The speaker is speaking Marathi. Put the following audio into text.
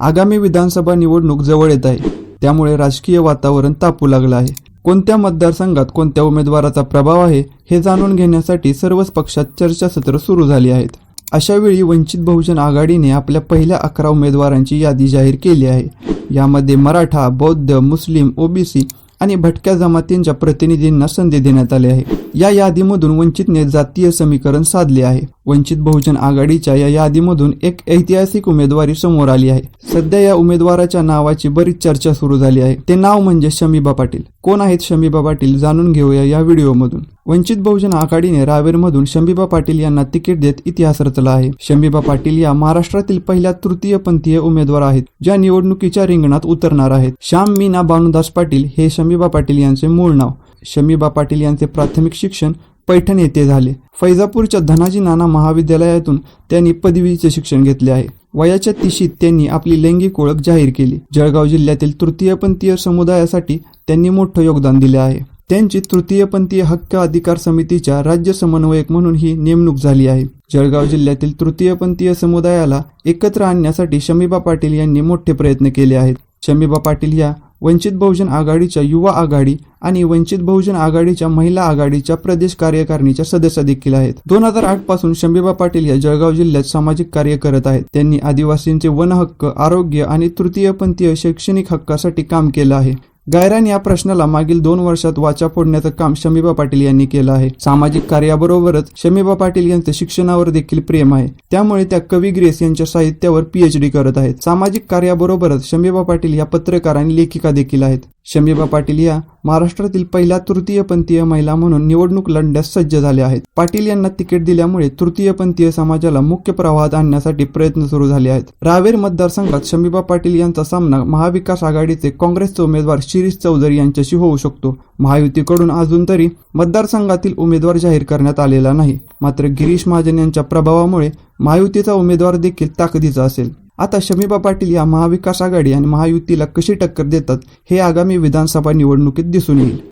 आगामी विधानसभा निवडणूक जवळ येत आहे. त्यामुळे राजकीय वातावरण तापू लागलं आहे. कोणत्या मतदारसंघात कोणत्या उमेदवाराचा प्रभाव आहे हे जाणून घेण्यासाठी सर्वच पक्षात चर्चासत्र सुरू झाली आहेत. अशावेळी वंचित बहुजन आघाडीने आपल्या पहिल्या अकरा उमेदवारांची यादी जाहीर केली आहे. यामध्ये मराठा बौद्ध मुस्लिम ओबीसी आणि भटक्या जमातींच्या प्रतिनिधींना संधी देण्यात आली आहे. या यादीमधून वंचितने जातीय समीकरण साधले आहे. वंचित बहुजन आघाडीच्या या यादीमधून एक ऐतिहासिक उमेदवारी समोर आली आहे. सध्या या उमेदवाराच्या नावाची बरीच चर्चा सुरू झाली आहे. ते नाव म्हणजे शमीबा पाटील. कोण आहेत शमीबा पाटील जाणून घेऊया या व्हिडिओमधून. वंचित बहुजन आघाडीने रावेरमधून शमीबा पाटील यांना तिकीट देत इतिहास रचला आहे. शमीबा पाटील या महाराष्ट्रातील पहिल्या तृतीयपंथीय उमेदवार आहेत ज्या निवडणुकीच्या रिंगणात उतरणार आहेत. श्याम मीना भानुदास पाटील हे शमीबा पाटील यांचे मूळ नाव. शमीबा पाटील यांचे प्राथमिक शिक्षण पैठण येथे झाले. फैजापूरच्या धनाजी नाना महाविद्यालयातून त्यांनी पदवीचे शिक्षण घेतले आहे. वयाच्या तिशीत त्यांनी आपली लैंगिक ओळख जाहीर केली. जळगाव जिल्ह्यातील तृतीयपंथीय समुदायासाठी त्यांनी मोठं योगदान दिले आहे. त्यांची तृतीयपंथीय हक्क अधिकार समितीच्या राज्य समन्वयक म्हणून ही नेमणूक झाली आहे. जळगाव जिल्ह्यातील तृतीयपंथीय समुदायाला एकत्र आणण्यासाठी शमीबा पाटील यांनी मोठे प्रयत्न केले आहेत. शमीबा पाटील या वंचित बहुजन आघाडीच्या युवा आघाडी आणि वंचित बहुजन आघाडीच्या महिला आघाडीच्या प्रदेश कार्यकारिणीच्या सदस्य देखील आहेत. दोन हजार आठपासून शंभीबा पाटील या जळगाव जिल्ह्यात सामाजिक कार्य करत आहेत. त्यांनी आदिवासींचे वन हक्क आरोग्य आणि तृतीयपंथीय शैक्षणिक हक्कासाठी काम केलं आहे. गायरान या प्रश्नाला मागील दोन वर्षात वाचा फोडण्याचं काम शमीबा पाटील यांनी केलं आहे. सामाजिक कार्याबरोबरच शमीबा पाटील यांचं शिक्षणावर देखील प्रेम आहे. त्यामुळे त्या कवी ग्रेस यांच्या साहित्यावर पीएचडी करत आहेत. सामाजिक कार्याबरोबरच शमीबा पाटील या पत्रकार आणि लेखिका देखील आहेत. शमीबा पाटील या महाराष्ट्रातील पहिल्या तृतीयपंथीय महिला म्हणून निवडणूक लढण्यास सज्ज झाल्या आहेत. पाटील यांना तिकीट दिल्यामुळे तृतीयपंथीय समाजाला मुख्य प्रवाहात आणण्यासाठी प्रयत्न सुरू झाले आहेत. रावेर मतदारसंघात शमीबा पाटील यांचा सामना महाविकास आघाडीचे काँग्रेसचे उमेदवार शिरीष चौधरी यांच्याशी होऊ शकतो. महायुतीकडून अजून तरी मतदारसंघातील उमेदवार जाहीर करण्यात आलेला नाही. मात्र गिरीश महाजन यांच्या प्रभावामुळे महायुतीचा उमेदवार देखील ताकदीचा असेल. आता शमीबा पाटील या महाविकास आघाडी आणि महायुतीला कशी टक्कर देतात हे आगामी विधानसभा निवडणुकीत दिसून येईल.